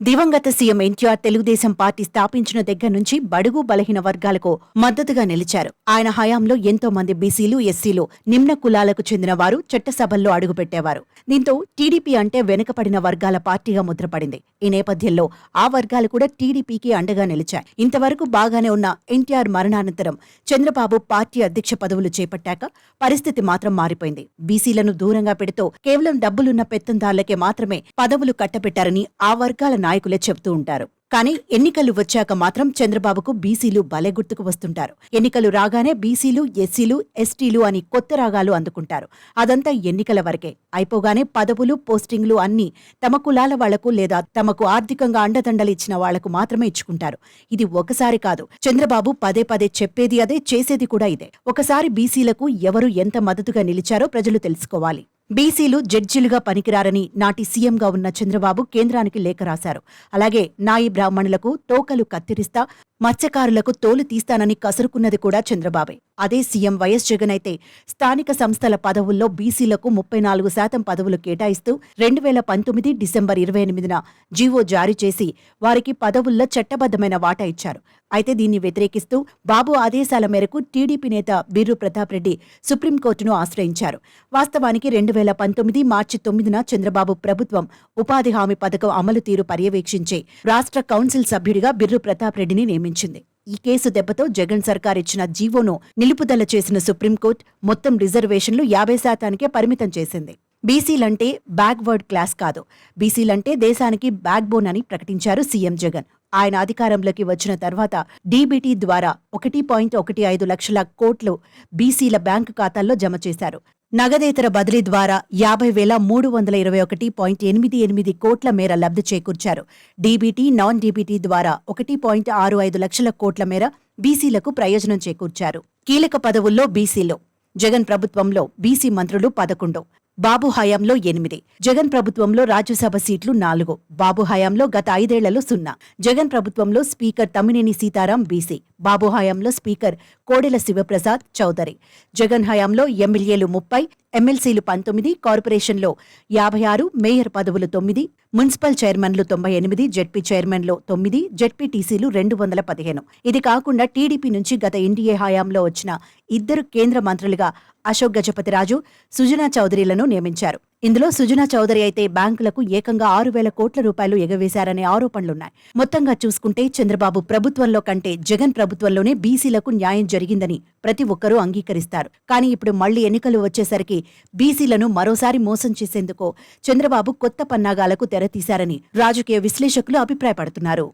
దివంగత CM NTR Telugu Desam party స్థాపించిన దగ్గర నుంచి బడుగు బలహీన వర్గాలకు మద్దతుగా నిలిచారు. ఆయన హయాంలో ఎంతో మంది బీసీలు ఎస్సీలు నిమ్న కులాలకు చెందిన వారు చట్టసభల్లో అడుగుపెట్టేవారు. దీంతో టీడీపీ అంటే వెనుకపడిన వర్గాల పార్టీగా ముద్రపడింది. ఈ నేపథ్యంలో ఆ వర్గాలు కూడా టీడీపీకి అండగా నిలిచాయి. ఇంతవరకు బాగానే ఉన్న ఎన్టీఆర్ మరణానంతరం చంద్రబాబు పార్టీ అధ్యక్ష పదవులు చేపట్టాక పరిస్థితి మాత్రం మారిపోయింది. బీసీలను దూరంగా పెడుతూ కేవలం డబ్బులున్న పెత్తందారులకే మాత్రమే పదవులు కట్టబెట్టారని ఆ వర్గాల నాయకులే చెబుతూ ఉంటారు. కానీ ఎన్నికలు వచ్చాక మాత్రం చంద్రబాబుకు బీసీలు భలే గుర్తుకు వస్తుంటారు. ఎన్నికలు రాగానే బీసీలు ఎస్సీలు ఎస్టీలు అని కొత్త రాగాలు అందుకుంటారు. అదంతా ఎన్నికల వరకే. అయిపోగానే పదవులు పోస్టింగ్లు అన్నీ తమ కులాల వాళ్ళకు లేదా తమకు ఆర్థికంగా అండదండలు ఇచ్చిన వాళ్ళకు మాత్రమే ఇచ్చుకుంటారు. ఇది ఒకసారి కాదు. చంద్రబాబు పదే పదే చెప్పేది అదే చేసేది కూడా ఇదే. ఒకసారి బీసీలకు ఎవరు ఎంత మద్దతుగా నిలిచారో ప్రజలు తెలుసుకోవాలి. బీసీలు జడ్జీలుగా పనికిరారని నాటి సీఎంగా ఉన్న చంద్రబాబు కేంద్రానికి లేఖ రాశారు. అలాగే నాయి బ్రాహ్మణులకు తోకలు కత్తిరిస్తా మత్స్యకారులకు తోలు తీస్తానని కసురుకున్నది కూడా చంద్రబాబే. అదే సీఎం వైఎస్ జగన్ అయితే స్థానిక సంస్థల పదవుల్లో బీసీలకు ముప్పై నాలుగు శాతం పదవులు కేటాయిస్తూ రెండు వేల పంతొమ్మిది డిసెంబర్ ఇరవై ఎనిమిదిన జీవో జారీ చేసి వారికి పదవుల్లో చట్టబద్ధమైన వాటా ఇచ్చారు. అయితే దీన్ని వ్యతిరేకిస్తూ బాబు ఆదేశాల మేరకు టీడీపీ నేత బిర్రు ప్రతాప్ రెడ్డి సుప్రీంకోర్టును ఆశ్రయించారు. వాస్తవానికి రెండు వేల పంతొమ్మిది మార్చి తొమ్మిదిన చంద్రబాబు ప్రభుత్వం ఉపాధి హామీ పథకం అమలు తీరు పర్యవేక్షించే రాష్ట్ర కౌన్సిల్ సభ్యుడిగా బిర్రు ప్రతాప్ రెడ్డిని నియమించింది ఈ కేసు దెబ్బతో జగన్ సర్కార్ ఇచ్చిన జీవోను నిలుపుదల చేసిన సుప్రీంకోర్టు మొత్తం రిజర్వేషన్లు యాభై శాతానికే పరిమితం చేసింది. బీసీలంటే బ్యాక్వర్డ్ క్లాస్ కాదు. బీసీలంటే దేశానికి బ్యాక్ బోన్ అని ప్రకటించారు సీఎం జగన్. ఆయన అధికారంలోకి వచ్చిన తర్వాత డీబీటీ ద్వారా ఒకటి పాయింట్ ఒకటి ఐదు లక్షల కోట్లు బీసీల బ్యాంకు ఖాతాల్లో జమ చేశారు. నగదేతర బదిలీ ద్వారా యాభై వేల మూడు వందల ఇరవై ఒకటి పాయింట్ ఎనిమిది ఎనిమిది కోట్ల మేర లబ్ధి చేకూర్చారు. డీబీటీ నాన్ డీబీటీ ద్వారా ఒకటి పాయింట్ ఆరు ఐదు లక్షల కోట్ల మేర బీసీలకు ప్రయోజనం చేకూర్చారు. కీలక పదవుల్లో బీసీలో జగన్ ప్రభుత్వంలో బీసీ మంత్రులు పదకొండు. బాబు హయాంలో ఎనిమిది జగన్ ప్రభుత్వంలో రాజ్యసభ సీట్లు నాలుగు బాబు హయాంలో గత ఐదేళ్ళలో సున్నా. జగన్ ప్రభుత్వంలో స్పీకర్ తమ్మినేని సీతారాం బీసీ బాబు హయాంలో స్పీకర్ కోడెల శివప్రసాద్ చౌదరి. జగన్ హయాంలో ఎమ్మెల్యేలు ముప్పై ఎమ్మెల్సీలు పంతొమ్మిది కార్పొరేషన్లో యాభై ఆరు మేయర్ పదవులు తొమ్మిది మున్సిపల్ చైర్మన్లు తొంభై ఎనిమిది జెడ్పీ చైర్మన్లు తొమ్మిది జెడ్పీటీసీలు రెండు వందల పదిహేను. ఇది కాకుండా టీడీపీ నుంచి గత ఎన్డీఏ హయాంలో వచ్చిన ఇద్దరు కేంద్ర మంత్రులుగా అశోక్ గజపతిరాజు సుజనా చౌదరిలను నియమించారు. ఇందులో సుజనా చౌదరి అయితే బ్యాంకులకు ఏకంగా ఆరు వేల కోట్ల రూపాయలు ఎగవేశారనే ఆరోపణలున్నాయి. మొత్తంగా చూసుకుంటే చంద్రబాబు ప్రభుత్వంలో కంటే జగన్ ప్రభుత్వంలోనే బీసీలకు న్యాయం జరిగిందని ప్రతి ఒక్కరూ అంగీకరిస్తారు. కానీ ఇప్పుడు మళ్ళీ ఎన్నికలు వచ్చేసరికి బీసీలను మరోసారి మోసం చేసేందుకు చంద్రబాబు కొత్త పన్నాగాలకు తెరతీశారని రాజకీయ విశ్లేషకులు అభిప్రాయపడుతున్నారు.